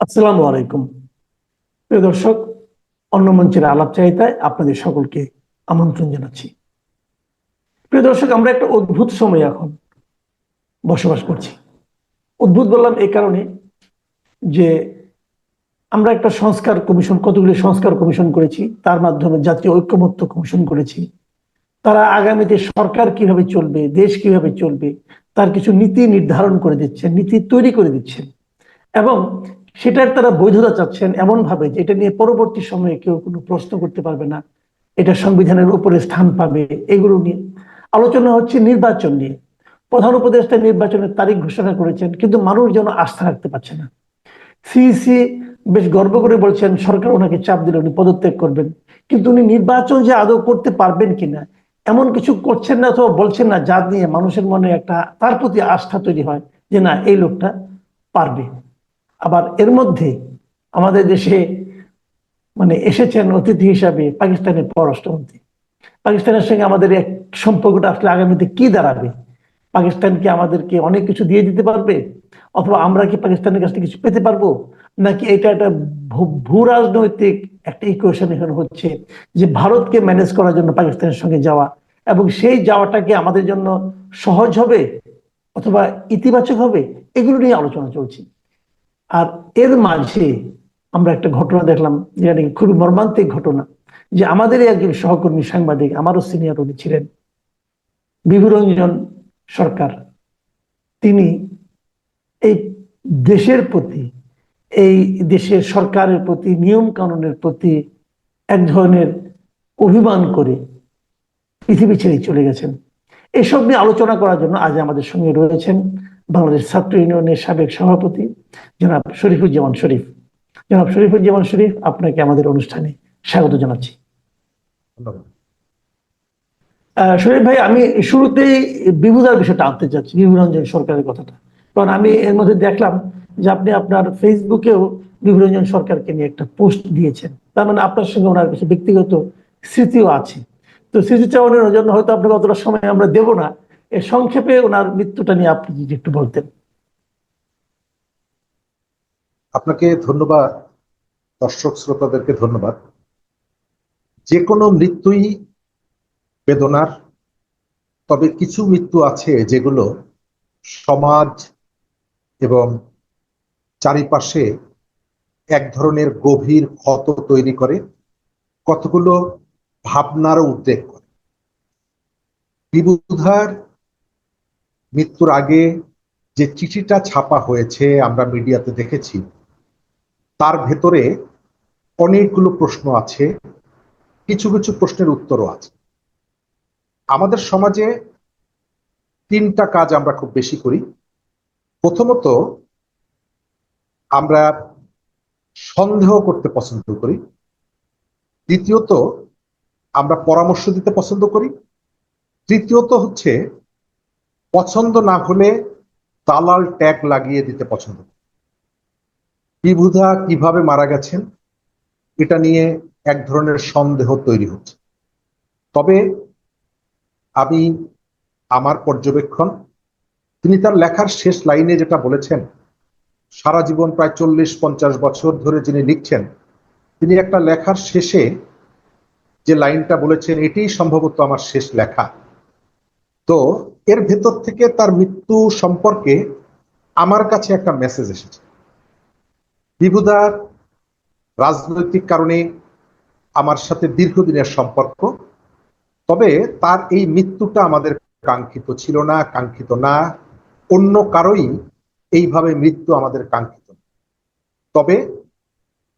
আসসালামু আলাইকুম। প্রিয় দর্শক, অন্য মঞ্চের আলাপ চাহিতায় আপনাদের সকলকে আমন্ত্রণ জানাচ্ছি। প্রিয় দর্শক, আমরা একটা অদ্ভুত সময় এখন বসবাস করছি। অদ্ভুত বললাম এই কারণে যে আমরা একটা সংস্কার কমিশন, কতগুলি সংস্কার কমিশন করেছি, তার মাধ্যমে জাতীয় ঐক্যমত্য কমিশন করেছি। তারা আগামীতে সরকার কীভাবে চলবে, দেশ কীভাবে চলবে, তার কিছু নীতি নির্ধারণ করে দিচ্ছেন, নীতি তৈরি করে দিচ্ছেন। এবং সেটার তারা বৈধতা চাচ্ছেন এমন ভাবে যে এটা নিয়ে পরবর্তী সময়ে কেউ কোনো প্রশ্ন করতে পারবে না। এটা সংবিধানের উপরে স্থান পাবে, এগুলো নিয়ে। আলোচনা হচ্ছে নির্বাচন নিয়ে। প্রধান উপদেষ্টা নির্বাচনের তারিখ ঘোষণা করেছেন, কিন্তু মানুষ যেন আস্থা রাখতে পারছে না। সিইসি বেশ গর্ব করে বলছেন, সরকার ওনাকে চাপ দিলে, উনি পদত্যাগ করবেন। কিন্তু উনি নির্বাচন যে আদৌ করতে পারবেন কিনা, এমন কিছু করছেন না অথবা বলছেন না, যা নিয়ে মানুষের মনে একটা, তার প্রতি আস্থা তৈরি হয় যে না, এই লোকটা পারবে। আবার এর মধ্যে আমাদের দেশে মানে এসেছেন অতিথি হিসাবে পাকিস্তানের পররাষ্ট্রমন্ত্রী। পাকিস্তানের সঙ্গে আমাদের এক সম্পর্কটা আসলে আগামীতে কি দাঁড়াবে? পাকিস্তান কি আমাদেরকে অনেক কিছু দিয়ে দিতে পারবে? অথবা আমরা কি পাকিস্তানের কাছ থেকে কিছু পেতে পারব? নাকি এটা একটা ভূ- রাজনৈতিক একটা ইকুয়েশন এখানে হচ্ছে যে ভারতকে ম্যানেজ করার জন্য পাকিস্তানের সঙ্গে যাওয়া এবং সেই যাওয়াটাকে আমাদের জন্য সহজ হবে অথবা ইতিবাচক হবে? এগুলো নিয়ে আলোচনা চলছে। আর এর মাঝে আমরা একটা ঘটনা দেখলাম যেটা নাকি খুবই মর্মান্তিক ঘটনা, যে আমাদেরই একজন সহকর্মী সাংবাদিক, আমারও সিনিয়র উনি ছিলেন বিভুরঞ্জন সরকার। তিনি এই দেশের প্রতি, এই দেশের সরকারের প্রতি নিয়ম কানুনের প্রতি এক ধরনের অভিমান করে পৃথিবী ছেড়ে চলে গেছেন। এসব নিয়ে আলোচনা করার জন্য আজ আমাদের সঙ্গে রয়েছেন বাংলাদেশ ছাত্র ইউনিয়নের সাবেক সভাপতি জনাব শরীফুজ্জামান শরীফ। জনাব শরীফুজ্জামান শরীফ আপনাকে আমাদের অনুষ্ঠানে স্বাগত জানাচ্ছি। শরীফ ভাই আমি শুরুতেই বিভুদার বিষয়টা আনতে চাচ্ছি বিভুরঞ্জন সরকারের কথাটা। কারণ আমি এর মধ্যে দেখলাম যে আপনি আপনার ফেসবুকেও বিভুরঞ্জন সরকারকে নিয়ে একটা পোস্ট দিয়েছেন। তার মানে আপনার সঙ্গে ওনার কিছু ব্যক্তিগত স্মৃতিও আছে। তো স্মৃতিচারণের জন্য হয়তো আপনাকে অতটা সময় আমরা দেব না সংক্ষেপে ওনার মৃত্যুটা নিয়ে আপনি যদি একটু বলতেন। আপনাকে ধন্যবাদ, দর্শক শ্রোতাদেরকে ধন্যবাদ। যে কোনো মৃত্যুই বেদনার, তবে কিছু মৃত্যু আছে যেগুলো সমাজ এবং চারিপাশে এক ধরনের গভীর ক্ষত তৈরি করে, কতগুলো ভাবনার উদ্রেক করে। বিবুধার মৃত্যুর আগে যে চিঠিটা ছাপা হয়েছে, আমরা মিডিয়াতে দেখেছি, তার ভেতরে অনেকগুলো প্রশ্ন আছে, কিছু কিছু প্রশ্নের উত্তরও আছে। আমাদের সমাজে তিনটা কাজ আমরা খুব বেশি করি। প্রথমত, আমরা সন্দেহ করতে পছন্দ করি। দ্বিতীয়ত, আমরা পরামর্শ দিতে পছন্দ করি। তৃতীয়ত হচ্ছে পছন্দ না হলে দালাল ট্যাগ লাগিয়ে দিতে পছন্দ বিভুধা কীভাবে মারা গেছেন, এটা নিয়ে এক ধরনের সন্দেহ তৈরি হচ্ছে। তবে আমি, আমার পর্যবেক্ষণ, তিনি তার লেখার শেষ লাইনে যেটা বলেছেন, সারা জীবন প্রায় চল্লিশ, পঞ্চাশ বছর ধরে যিনি লিখছেন, তিনি একটা লেখার শেষে যে লাইনটা বলেছেন, এটাই সম্ভবত আমার শেষ লেখা। তো এর ভেতর থেকে তার মৃত্যু সম্পর্কে আমার কাছে একটা মেসেজ এসেছে। বিভুদার রাজনৈতিক কারণে আমার সাথে দীর্ঘদিনের সম্পর্ক, তবে তার এই মৃত্যুটা আমাদের কাঙ্ক্ষিত ছিল না, কাঙ্ক্ষিত না, অন্য কারোই এইভাবে মৃত্যু আমাদের কাঙ্ক্ষিত তবে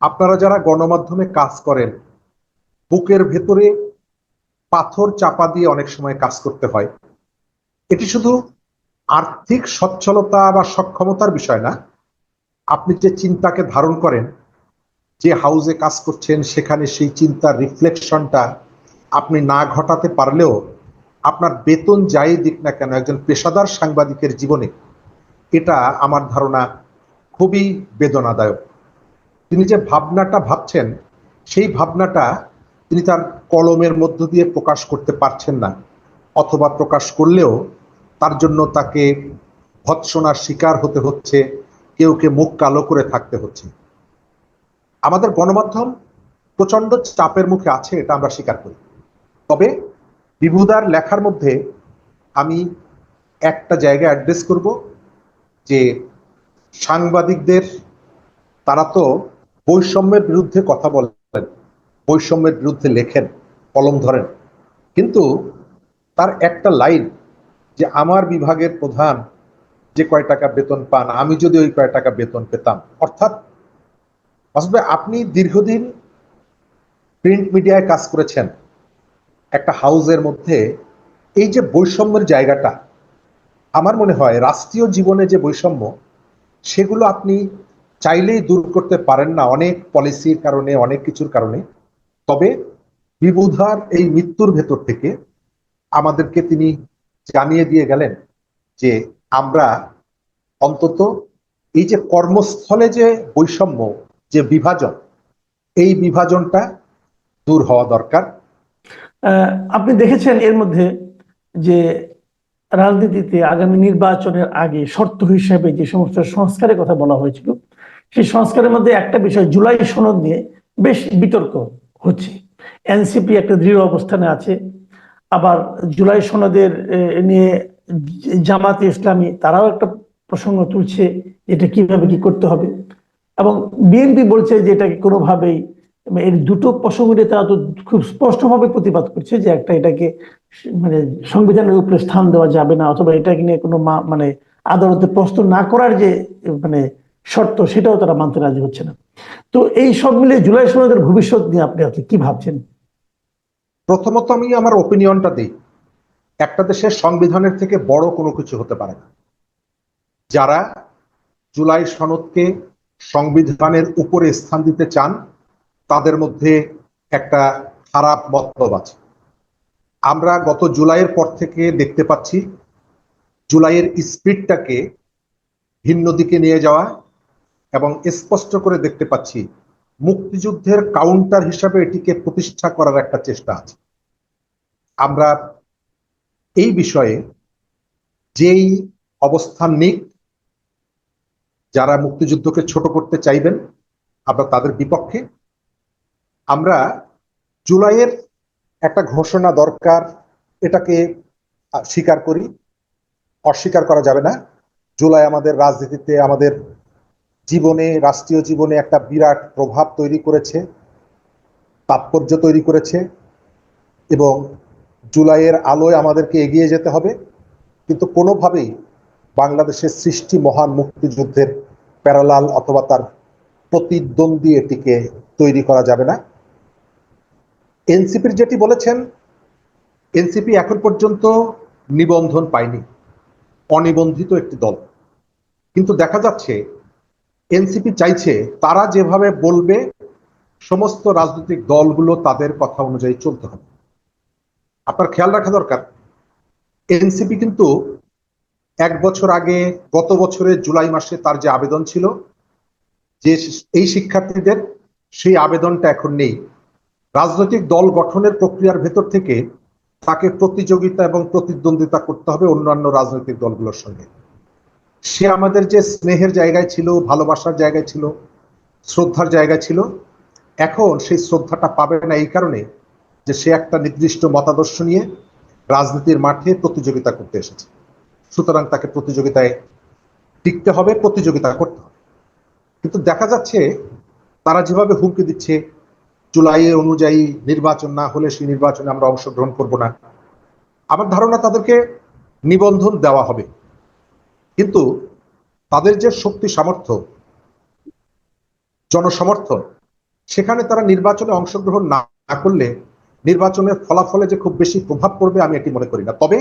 আপনারা যারা গণমাধ্যমে কাজ করেন, বুকের ভেতরে পাথর চাপা দিয়ে অনেক সময় কাজ করতে হয় এটি শুধু আর্থিক সচ্ছলতা বা সক্ষমতার বিষয় না, আপনি যে চিন্তাকে ধারণ করেন, যে হাউজে কাজ করছেন, সেখানে সেই চিন্তার রিফ্লেকশনটা আপনি না ঘটাতে পারলেও আপনার বেতন যাই দিক না কেন, একজন পেশাদার সাংবাদিকের জীবনে এটা আমার ধারণা খুবই বেদনাদায়ক। তিনি যে ভাবনাটা ভাবছেন, সেই ভাবনাটা তিনি তার কলমের মধ্য দিয়ে প্রকাশ করতে পারছেন না, অথবা প্রকাশ করলেও তার জন্য তাকে ভৎসনার শিকার হতে হচ্ছে, কেউ কে মুখ কালো করে থাকতে হচ্ছে। আমাদের গণমাধ্যম প্রচণ্ড চাপের মুখে আছে, এটা আমরা স্বীকার করি। তবে বিভুদার লেখার মধ্যে আমি একটা জায়গায় অ্যাড্রেস করব যে সাংবাদিকদের, তারা তো বৈষম্যের বিরুদ্ধে কথা বলেন, বৈষম্যের বিরুদ্ধে লেখেন, কলম ধরেন। কিন্তু তার একটা লাইন যে আমার বিভাগের প্রধান যে কয় টাকা বেতন পান, আমি যদি ওই কয় টাকা বেতন পেতাম। অর্থাৎ আসলে আপনি দীর্ঘদিন প্রিন্ট মিডিয়ায় কাজ করেছেন। একটা হাউসের মধ্যে এই যে বৈষম্যের জায়গাটা, আমার মনে হয় রাষ্ট্রীয় জীবনে যে বৈষম্য, সেগুলো আপনি চাইলেই দূর করতে পারেন না অনেক পলিসির কারণে, অনেক কিছুর কারণে। তবে বিবুধার এই মৃত্যুর ভেতর থেকে আমাদেরকে তিনি জানিয়ে দিয়ে গেলেন যে আমরা অন্তত এই যে কর্মস্থলে যে বৈষম্য, যে বিভাজন, এই বিভাজনটা দূর হওয়া দরকার। আপনি দেখেছেন এর মধ্যে যে রাজনীতিতে আগামী নির্বাচনের আগে শর্ত হিসেবে যে সমস্ত সংস্কারের কথা বলা হয়েছিল, সেই সংস্কারের মধ্যে একটা বিষয়, জুলাই সনদ নিয়ে বেশ বিতর্ক হচ্ছে। এনসিপি একটা দৃঢ় অবস্থানে আছে আবার জুলাই সনদের নিয়ে জামাতে ইসলামী তারাও একটা প্রসঙ্গ তুলছে এটা কীভাবে কি করতে হবে। এবং বিএনপি বলছে যে এটাকে কোনোভাবেই, এর দুটো প্রসঙ্গ নিয়ে তারা তো খুব স্পষ্টভাবে প্রতিবাদ করছে যে একটা এটাকে মানে সংবিধানের উপরে স্থান দেওয়া যাবে না অথবা এটাকে নিয়ে কোনো মানে আদালতে প্রশ্ন না করার যে মানে শর্ত সেটাও তারা মানতে রাজি হচ্ছে না। তো এই সব মিলে জুলাই সনদের ভবিষ্যৎ নিয়ে আপনি আপনি কি ভাবছেন? প্রথমত আমি আমার ওপিনিয়নটা দিই। একটা দেশের সংবিধানের থেকে বড় কোনো কিছু হতে পারে না। যারা জুলাই সনদকে সংবিধানের উপরে স্থান দিতে চান, তাদের মধ্যে একটা খারাপ মতলব আছে। আমরা গত জুলাইয়ের পর থেকে দেখতে পাচ্ছি, জুলাইয়ের স্পিডটাকে ভিন্ন দিকে নিয়ে যাওয়া এবং স্পষ্ট করে দেখতে পাচ্ছি মুক্তিযুদ্ধের কাউন্টার হিসাবে এটিকে প্রতিষ্ঠা করার একটা চেষ্টা আছে। আমরা এই বিষয়ে যেই অবস্থান নিক, যারা মুক্তিযুদ্ধকে ছোট করতে চাইবেন, আমরা তাদের বিপক্ষে। আমরা জুলাইয়ের একটা ঘোষণা দরকার, এটাকে স্বীকার করি। অস্বীকার করা যাবে না। জুলাই আমাদের রাজনীতিতে আমাদের জীবনে, রাষ্ট্রীয় জীবনে একটা বিরাট প্রভাব তৈরি করেছে, তাৎপর্য তৈরি করেছে এবং জুলাইয়ের আলোয় আমাদেরকে এগিয়ে যেতে হবে। কিন্তু কোনোভাবেই বাংলাদেশের সৃষ্টি মহান মুক্তিযুদ্ধের প্যারালাল অথবা তার প্রতিদ্বন্দ্বী এটিকে তৈরি করা যাবে না। এনসিপির যেটি বলেছেন, এনসিপি এখন পর্যন্ত নিবন্ধন পায়নি, অনিবন্ধিত একটি দল। কিন্তু দেখা যাচ্ছে এনসিপি চাইছে তারা যেভাবে বলবে, সমস্ত রাজনৈতিক দলগুলো তাদের কথা অনুযায়ী চলতে হবে। আপনার খেয়াল রাখা দরকার, এনসিপি কিন্তু এক বছর আগে, গত বছরের জুলাই মাসে তার যে আবেদন ছিল, যে এই শিক্ষার্থীদের সেই আবেদনটা এখন নেই। রাজনৈতিক দল গঠনের প্রক্রিয়ার ভেতর থেকে তাকে প্রতিযোগিতা এবং প্রতিদ্বন্দ্বিতা করতে হবে অন্যান্য রাজনৈতিক দলগুলোর সঙ্গে। সে আমাদের যে স্নেহের জায়গায় ছিল, ভালোবাসার জায়গায় ছিল, শ্রদ্ধার জায়গায় ছিল, এখন সেই শ্রদ্ধাটা পাবে না এই কারণে যে সে একটা নির্দিষ্ট মতাদর্শ নিয়ে রাজনীতির মাঠে প্রতিযোগিতা করতে এসেছে। সুতরাং তাকে প্রতিযোগিতায় টিকতে হবে, প্রতিযোগিতা করতে হবে। কিন্তু দেখা যাচ্ছে তারা যেভাবে হুমকি দিচ্ছে জুলাই অনুযায়ী নির্বাচন না হলে সেই নির্বাচনে আমরা অংশগ্রহণ করব না। আমার ধারণা তাদেরকে নিবন্ধন দেওয়া হবে। কিন্তু তাদের যে শক্তি সামর্থ্য, জনসমর্থন, সেখানে তারা নির্বাচনে অংশগ্রহণ না করলে নির্বাচনের ফলাফলে যে খুব বেশি প্রভাব পড়বে আমি এটি মনে করি না। তবে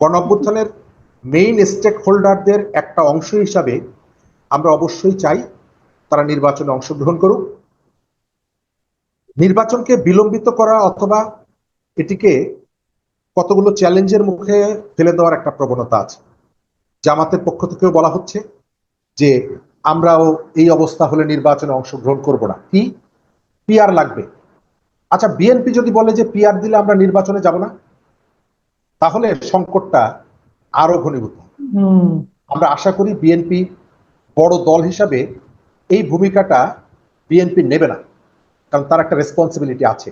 গণ অভ্যুত্থানের মেইন স্টেক হোল্ডারদের একটা অংশ হিসাবে আমরা অবশ্যই চাই তারা নির্বাচনে অংশগ্রহণ করুক। নির্বাচনকে বিলম্বিত করা অথবা এটিকে কতগুলো চ্যালেঞ্জের মুখে ফেলে দেওয়ার একটা প্রবণতা আছে। জামাতের পক্ষ থেকেও বলা হচ্ছে যে আমরাও এই অবস্থা হলে নির্বাচনে অংশগ্রহণ করব না। কি? পিআর লাগবে। আচ্ছা বিএনপি যদি বলে যে পিআর দিলে আমরা নির্বাচনে যাব না তাহলে সংকটটা আরও ঘনীভূত আমরা আশা করি বিএনপি বড় দল হিসাবে এই ভূমিকাটা বিএনপি নেবে না কারণ তার একটা রেসপন্সিবিলিটি আছে।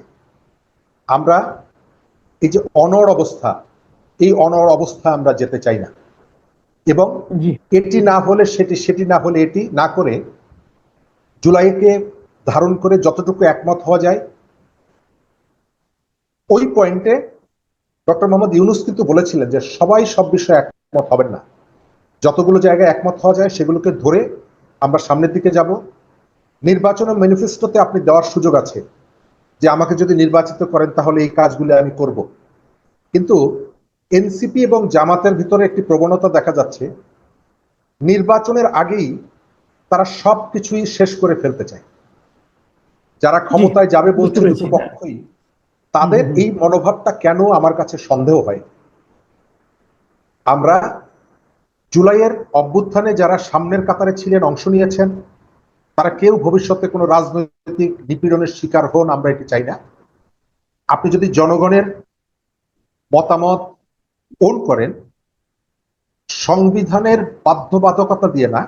আমরা এই যে অনড় অবস্থা এই অনড় অবস্থা আমরা যেতে চাই না। এবং এটি না হলে সেটি সেটি না হলে এটি না করে জুলাইকে ধারণ করে যতটুকু একমত হওয়া যায় ওই পয়েন্টে ডক্টর মোহাম্মদ ইউনুস কিন্তু বলেছিলেন যে সবাই সব বিষয়ে একমত হবেন না। যতগুলো জায়গায় একমত হওয়া যায় সেগুলোকে ধরে আমরা সামনের দিকে যাব। নির্বাচন ম্যানিফেস্টোতে আপনি দেওয়ার সুযোগ আছে যে আমাকে যদি নির্বাচিত করেন তাহলে এই কাজগুলো আমি করব। কিন্তু এনসিপি এবং জামাতের ভিতরে একটি প্রবণতা দেখা যাচ্ছে। নির্বাচনের আগেই তারা সব কিছুই শেষ করে ফেলতে চায়। যারা ক্ষমতায় যাবে বলছে বুঝতে পেরেছি, দুটো পক্ষই তাদের। এই মনোভাবটা কেন আমার কাছে সন্দেহ হয়? আমরা জুলাইয়ের অভ্যুত্থানে যারা সামনের কাতারে ছিলেন অংশ নিয়েছেন তারা কেউ ভবিষ্যতে কোনো রাজনৈতিক নিপীড়নের শিকার হন আমরা এটি চাই না। আপনি যদি জনগণের মতামত ওন করেন, সংবিধানের বাধ্যবাধকতা দিয়ে না,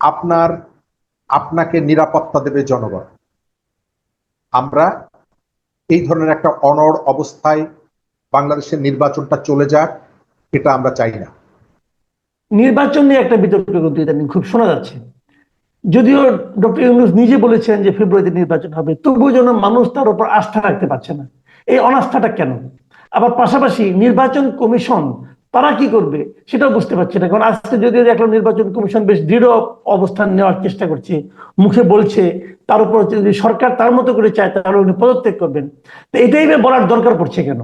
আপনার, আপনাকে নিরাপত্তা দেবে জনগণ। আমরা এই ধরনের একটা অনড় অবস্থায় বাংলাদেশের নির্বাচনটা চলে যাক, এটা আমরা চাই না। নির্বাচন নিয়ে একটা বিতর্ক খুব শোনা যাচ্ছে। যদিও ডক্টর ইউনুস নিজে বলেছেন যে ফেব্রুয়ারিতে নির্বাচন হবে, তবুও যেন মানুষ তার উপর আস্থা রাখতে পারছে না। এই অনাস্থাটা কেন? আবার পাশাপাশি নির্বাচন কমিশন, তারা কি করবে সেটাও বুঝতে পারছি না। কারণ আজকে যদিও দেখলাম নির্বাচন কমিশন বেশ দৃঢ় অবস্থান নেওয়ার চেষ্টা করছে, মুখে বলছে, তার উপর যদি সরকার তার মতো করে চায় তাহলে উনি পদত্যাগ করবেন। তো এটাই বলার দরকার পড়ছে কেন?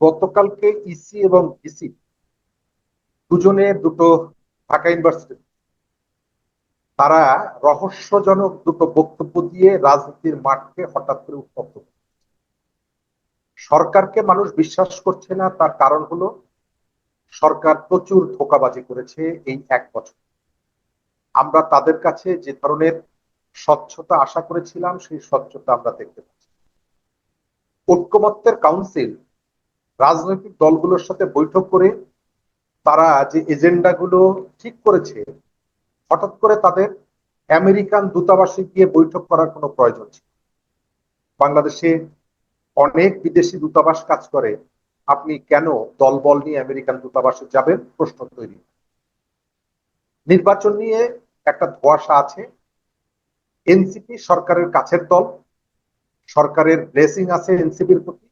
গতকালকে ইসি এবং ইসি দুজনে দুটো ঢাকা ইউনিভার্সিটি তারা রহস্যজনক দুটো বক্তব্য দিয়ে রাজনীতির মাঠকে হঠাৎ করে উত্তপ্ত করে। সরকারকে মানুষ বিশ্বাস করছে না, তার কারণ হলো সরকার প্রচুর ধোকাবাজি করেছে এই এক বছর। আমরা তাদের কাছে যে ধরনের স্বচ্ছতা আশা করেছিলাম, সেই স্বচ্ছতা আমরা দেখতে পাচ্ছি। ঐক্যমত্যের কাউন্সিল রাজনৈতিক দলগুলোর সাথে বৈঠক করে তারা যে এজেন্ডাগুলো ঠিক করেছে, হঠাৎ করে তাদের আমেরিকান দূতাবাসে গিয়ে বৈঠক করার কোনো প্রয়োজন ছিল। বাংলাদেশে অনেক বিদেশি দূতাবাস কাজ করে। আপনি কেন দলবল নিয়ে আমেরিকান দূতাবাসে যাবেন? প্রশ্ন তৈরি। নির্বাচন নিয়ে একটা ধোয়াশা আছে। এনসিপি সরকারের কাছের দল। সরকারের ব্লেসিং আছে এনসিপির প্রতি।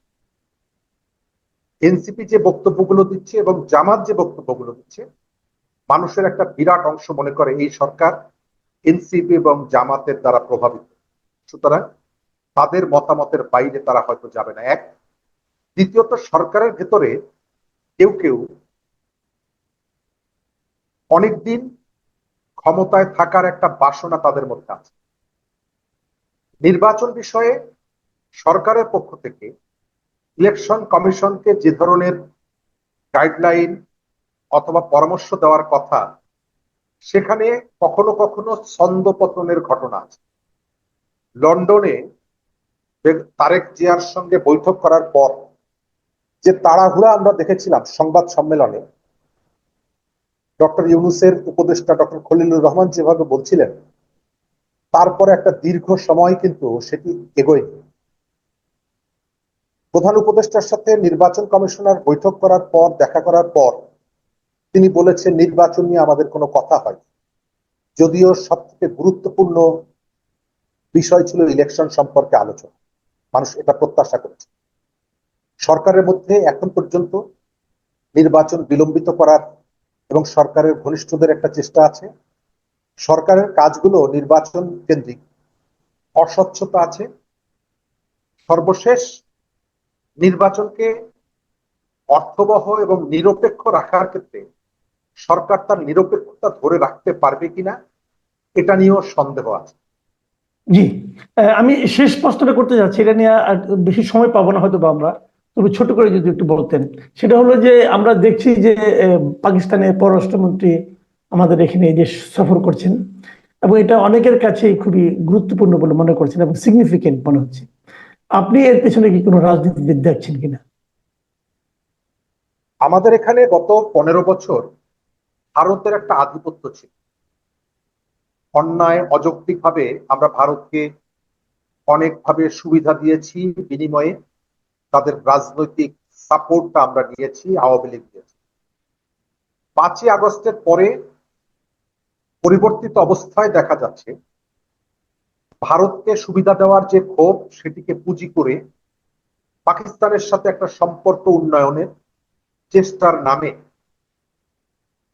এনসিপি যে বক্তব্যগুলো দিচ্ছে এবং জামাত যে বক্তব্যগুলো দিচ্ছে, মানুষের একটা বিরাট অংশ মনে করে এই সরকার এনসিপি এবং জামাতের দ্বারা প্রভাবিত। সুতরাং তাদের মতামতের বাইরে তারা হয়তো যাবে না। এক, দ্বিতীয়ত, সরকারের ভেতরে কেউ কেউ অনেকদিন ক্ষমতায় থাকার একটা বাসনা তাদের মধ্যে আছে। নির্বাচন বিষয়ে সরকারের পক্ষ থেকে ইলেকশন কমিশনকে যে ধরনের গাইডলাইন অথবা পরামর্শ দেওয়ার কথা, সেখানে কখনো কখনো ছন্দপতনের ঘটনা আছে। লন্ডনে তারেক জিয়ার সঙ্গে বৈঠক করার পর যে তাড়াহুড়া আমরা দেখেছিলাম সংবাদ সম্মেলনে, ডক্টর ইউনুসের উপদেষ্টা ডক্টর খলিলুর রহমান যেভাবে বলছিলেন, তারপরে একটা দীর্ঘ সময় কিন্তু সেটি এগোয়নি। প্রধান উপদেষ্টার সাথে নির্বাচন কমিশনার বৈঠক করার পর, দেখা করার পর, তিনি বলেছেন নির্বাচন নিয়ে আমাদের কোনো কথা হয় যদিও সব থেকে গুরুত্বপূর্ণ বিষয় ছিল ইলেকশন সম্পর্কে আলোচনা। মানুষ এটা প্রত্যাশা করেছে। সরকারের মধ্যে এখন পর্যন্ত নির্বাচন বিলম্বিত করার এবং সরকারের ঘনিষ্ঠদের একটা চেষ্টা আছে। সরকারের কাজগুলো নির্বাচন কেন্দ্রিক। অস্বচ্ছতা আছে। সর্বশেষ নির্বাচনকে অর্থবহ এবং নিরপেক্ষ রাখার ক্ষেত্রে সরকার তার নিরপেক্ষতা ধরে রাখতে পারবে কিনা, এটা নিয়েও সন্দেহ আছে। জি। আমি শেষ প্রশ্নটা করতে যাচ্ছি। এটা নিয়ে আর বেশি সময় পাবো না হয়তো বা আমরা। তবে ছোট করে যদি একটু বলতেন। সেটা হলো যে, আমরা দেখছি যে পাকিস্তানের পররাষ্ট্রমন্ত্রী আমাদের এখানে দেশ সফর করছেন। এবং এটা অনেকের কাছে খুবই গুরুত্বপূর্ণ বলে মনে করছেন এবং সিগনিফিকেন্ট মনে হচ্ছে। আপনি এর পেছনে কি কোনো রাজনীতিবিদ দেখছেন কিনা? আমাদের এখানে গত পনেরো বছর ভারতের একটা আধিপত্য ছিল। অন্যায় অযৌক্তিকভাবে আমরা ভারতকে অনেকভাবে সুবিধা দিয়েছি, বিনিময়ে তাদের রাজনৈতিক সাপোর্টটা আমরা নিয়েছি, আওয়ামী লীগ দিয়েছি। পাঁচই আগস্টের পরে পরিবর্তিত অবস্থায় দেখা যাচ্ছে, ভারতকে সুবিধা দেওয়ার যে ক্ষোভ সেটিকে পুঁজি করে পাকিস্তানের সাথে একটা সম্পর্ক উন্নয়নের চেষ্টার নামে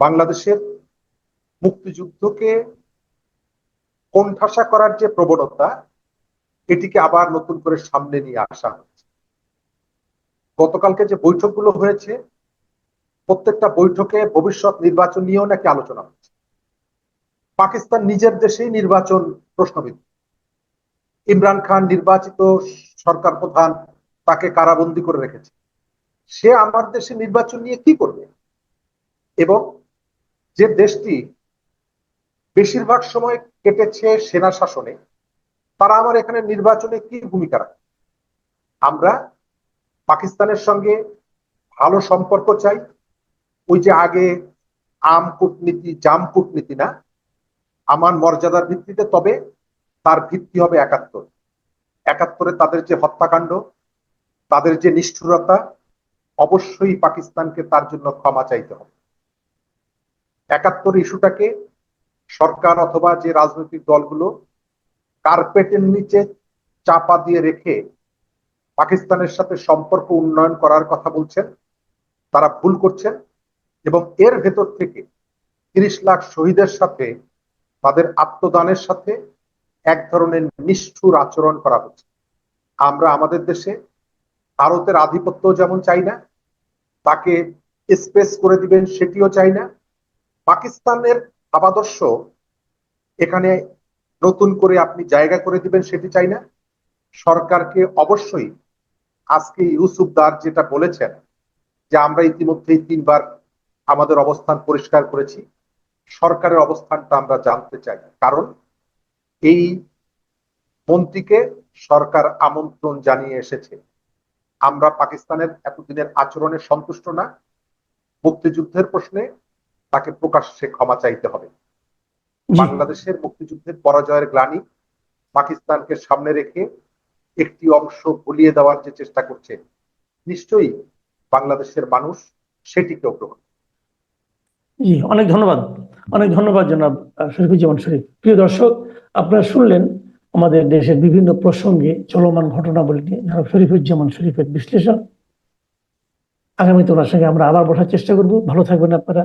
বাংলাদেশের মুক্তিযুদ্ধকে কোণঠাসা করার যে প্রবণতা, এটিকে আবার নতুন করে সামনে নিয়ে আসা হয়েছে গতকালকে যে বৈঠকগুলো হয়েছে, প্রত্যেকটা বৈঠকে ভবিষ্যৎ নির্বাচন নিয়েও নাকি আলোচনা হচ্ছে। পাকিস্তান নিজের দেশেই নির্বাচন প্রশ্নবিদ্ধ। ইমরান খান নির্বাচিত সরকার প্রধান তাকে কারাবন্দী করে রেখেছে। সে আমার দেশে নির্বাচন নিয়ে কি করবে? এবং যে দেশটি বেশিরভাগ সময় কেটেছে সেনা শাসনে, তারা আমার এখানে নির্বাচনে কি ভূমিকা রাখে? আমরা পাকিস্তানের সঙ্গে ভালো সম্পর্ক চাই। ওই যে আগে আম কূটনীতি, জাম কূটনীতি না, আমার মর্যাদার ভিত্তিতে, তবে তার ভিত্তি হবে একাত্তর। একাত্তরে তাদের যে হত্যাকাণ্ড, তাদের যে নিষ্ঠুরতা, অবশ্যই পাকিস্তানকে তার জন্য ক্ষমা চাইতে হবে। একাত্তর ইস্যুটাকে সরকার অথবা যে রাজনৈতিক দলগুলো কার্পেটের নিচে চাপা দিয়ে রেখে পাকিস্তানের সাথে সম্পর্ক উন্নয়ন করার কথা বলছেন, তারা ভুল করছেন এবং এর ভেতর থেকে তিরিশ লাখ শহীদের সাথে তাদের আত্মদানের সাথে এক ধরনের নিষ্ঠুর আচরণ করা হচ্ছে। আমরা আমাদের দেশে ভারতের আধিপত্য যেমন চাই না, তাকে স্পেস করে দিবেন সেটিও চাই না, পাকিস্তানের আবাদর্শ এখানে নতুন করে আপনি জায়গা করে দিবেন সেটি চাই না। সরকারকে অবশ্যই আজকে ইউসুফ দার যেটা বলেছেন, যে আমরা ইতিমধ্যেই তিনবার আমাদের অবস্থান পরিষ্কার করেছি। সরকারের অবস্থানটা আমরা জানতে চাই। কারণ এই মন্ত্রীকে সরকার আমন্ত্রণ জানিয়ে এসেছে। আমরা পাকিস্তানের এতদিনের আচরণে সন্তুষ্ট না। মুক্তিযুদ্ধের প্রশ্নে তাকে প্রকাশ্যে ক্ষমা চাইতে হবে। বাংলাদেশের মুক্তিযুদ্ধের পরাজয়ের গ্লানি পাকিস্তানকে সামনে রেখে একটি অংশ ভুলিয়ে দেওয়ার যে চেষ্টা করছে নিশ্চয়ই বাংলাদেশের মানুষ সেটিকেও গ্রহণ অনেক ধন্যবাদ। অনেক ধন্যবাদ জনাব শরীফুজ্জামান শরীফ। প্রিয় দর্শক আপনারা শুনলেন আমাদের দেশের বিভিন্ন প্রসঙ্গে চলমান ঘটনাবলী নিয়ে জনাব শরীফুজ্জামান শরীফের বিশ্লেষণ। আগামীতে ওনার সঙ্গে আমরা আবার বসার চেষ্টা করব। ভালো থাকবেন আপনারা।